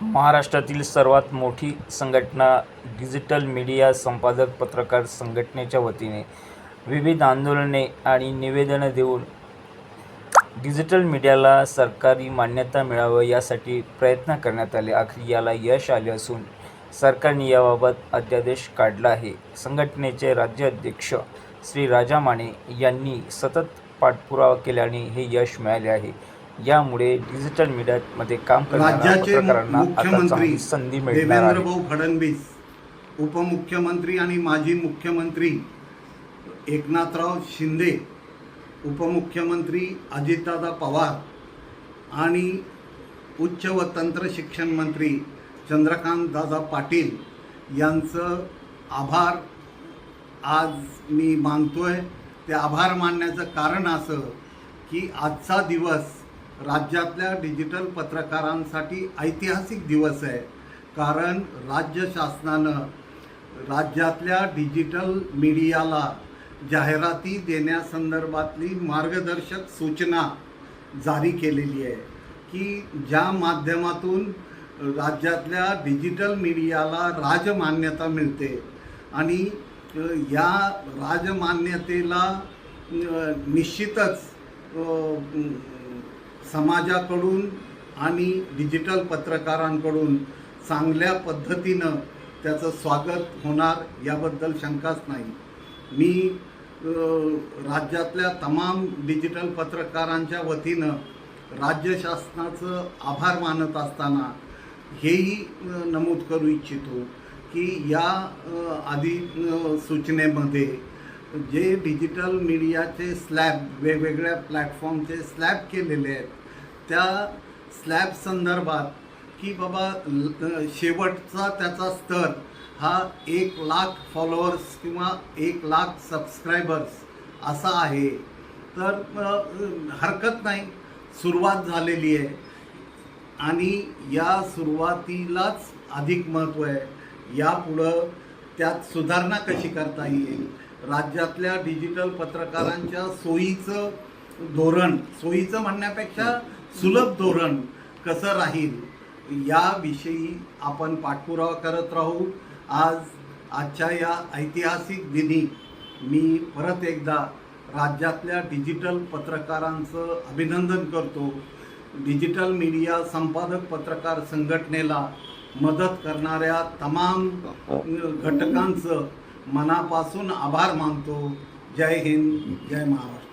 महाराष्ट्रातील सर्वात मोठी संघटना डिजिटल मीडिया संपादक पत्रकार संघटनेच्या वतीने विविध आंदोलने आणि निवेदनं देऊन डिजिटल मीडियाला सरकारी मान्यता मिळावं यासाठी प्रयत्न करण्यात आले. अखेर याला यश आले असून सरकारने याबाबत अध्यादेश काढला आहे. संघटनेचे राज्य अध्यक्ष श्री राजा माने यांनी सतत पाठपुरावा केल्याने हे यश मिळाले आहे. यामुळे डिजिटल मीडियामध्ये काम करणाऱ्या राज्याचे पत्रकारांना आता मुख्यमंत्री चांगली संधी मिळणार आहे. देवेंद्रभाऊ फडणवीस उपमुख्यमंत्री आणि माजी मुख्यमंत्री एकनाथराव शिंदे उपमुख्यमंत्री अजितदादा पवार आणि उच्च व तंत्र शिक्षण मंत्री चंद्रकांत दादा पाटील यांचं आभार आज मी मानतोय. ते आभार मानण्याचं कारण असं की आजचा दिवस राज्यातल्या डिजिटल पत्रकारांसाठी ऐतिहासिक दिवस आहे. कारण राज्य शासनानं राज्यातल्या डिजिटल मीडियाला जाहिराती देण्यासंदर्भातली मार्गदर्शक सूचना जारी केलेली आहे की ज्या माध्यमातून राज्यातल्या डिजिटल मीडियाला राजमान्यता मिळते आणि या राजमान्यतेला निश्चितच समाजाकडून आणि डिजिटल पत्रकारांकडून चांगल्या पद्धतीनं त्याचं स्वागत होणार याबद्दल शंकाच नाही. मी राज्यातल्या तमाम डिजिटल पत्रकारांच्या वतीनं राज्य शासनाचं आभार मानत असताना हेही नमूद करू इच्छितो की या आधी सूचनेमध्ये जे डिजिटल मीडियाचे स्लॅब वेगवेगळ्या प्लॅटफॉर्मचे स्लॅब केलेले आहेत त्या स्लॅब संदर्भात की बाबा शेवटचा त्याचा स्तर हा एक लाख फॉलोअर्स किंवा एक लाख सबस्क्रायबर्स असा आहे. तर हरकत नाही. सुरुवात झालेली आहे. आणि या सुरुवातीलाच अधिक महत्त्व आहे. यापुढं त्यात सुधारणा कशी करता येईल? राज्यातल्या डिजिटल पत्रकारांच्या सोयीचं धोरण सोयीचं म्हणण्यापेक्षा सुलभ धोरण कसं राहील याविषयी आपण पाठपुरावा करत राहू. आज आजच्या या ऐतिहासिक दिनी मी परत एकदा राज्यातल्या डिजिटल पत्रकारांचं अभिनंदन करतो. डिजिटल मीडिया संपादक पत्रकार संघटनेला मदत करणाऱ्या तमाम घटकांचं मनापासून आभार मानतो. जय हिंद जय महाराष्ट्र.